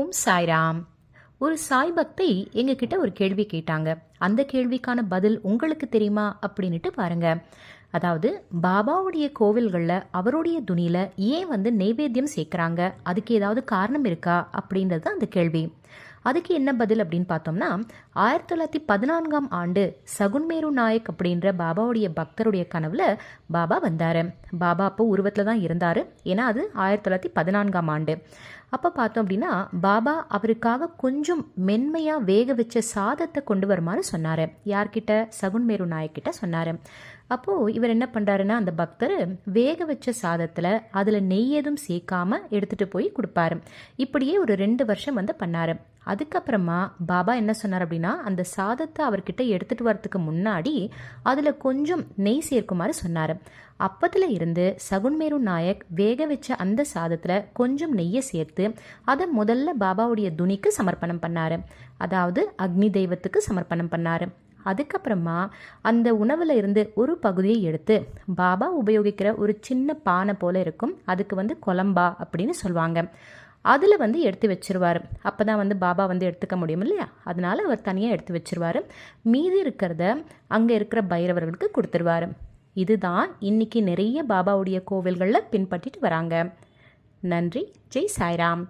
ஓம் சாய்ராம். ஒரு சாய் பக்தை எங்ககிட்ட ஒரு கேள்வி கேட்டாங்க. அந்த கேள்விக்கான பதில் உங்களுக்கு தெரியுமா அப்படின்னுட்டு பாருங்க. அதாவது பாபாவுடைய கோவில்களில் அவருடைய துணியில் ஏன் வந்து நெய்வேத்தியம் சேர்க்குறாங்க? அதுக்கு ஏதாவது காரணம் இருக்கா? அப்படின்றது தான் அந்த கேள்வி. அதுக்கு என்ன பதில் அப்படின்னு பார்த்தோம்னா ஆயிரத்தி தொள்ளாயிரத்தி பதினான்காம் ஆண்டு சகுன்மேரு நாயக் அப்படின்ற பாபாவுடைய பக்தருடைய கனவுல பாபா வந்தார். பாபா அப்போ உருவத்தில் தான் இருந்தார். ஏன்னா அது ஆயிரத்தி தொள்ளாயிரத்தி பதினான்காம் ஆண்டு. அப்போ பார்த்தோம் அப்படின்னா பாபா அவருக்காக கொஞ்சம் மென்மையாக வேக வச்ச சாதத்தை கொண்டு வருமாறு சொன்னார். யார்கிட்ட? சகுன்மேரு நாயக்கிட்ட சொன்னார். அப்போது இவர் என்ன பண்ணுறாருன்னா அந்த பக்தர் வேக வச்ச சாதத்தில் அதில் நெய் எதுவும் சேர்க்காம எடுத்துகிட்டு போய் கொடுப்பாரு. இப்படியே ஒரு ரெண்டு வருஷம் வந்து பண்ணார். அதுக்கப்புறமா பாபா என்ன சொன்னார் அப்படின்னா அந்த சாதத்தை அவர்கிட்ட எடுத்துகிட்டு வரத்துக்கு முன்னாடி அதில் கொஞ்சம் நெய் சேர்க்குமாறு சொன்னார். அப்பத்தில் இருந்து சகுன்மேரு நாயக் வேக வச்ச அந்த சாதத்தில் கொஞ்சம் நெய்யை சேர்த்து அதை முதல்ல பாபாவுடைய துணிக்கு சமர்ப்பணம் பண்ணார். அதாவது அக்னி தெய்வத்துக்கு சமர்ப்பணம் பண்ணார். அதுக்கப்புறமா அந்த உணவில் இருந்து ஒரு பகுதியை எடுத்து பாபா உபயோகிக்கிற ஒரு சின்ன பானை போல இருக்கும். அதுக்கு வந்து கொலம்பா அப்படின்னு சொல்லுவாங்க. அதில் வந்து எடுத்து வச்சிருவார். அப்போ தான் வந்து பாபா வந்து எடுத்துக்க முடியும் இல்லையா? அதனால் அவர் தனியாக எடுத்து வச்சிருவார். மீதி இருக்கிறத அங்கே இருக்கிற பைரவர்களுக்கு கொடுத்துருவார். இதுதான் இன்னைக்கு நிறைய பாபாவுடைய கோவில்களில் பின்பற்றிட்டு வராங்க. நன்றி. ஜெய் சாய்ராம்.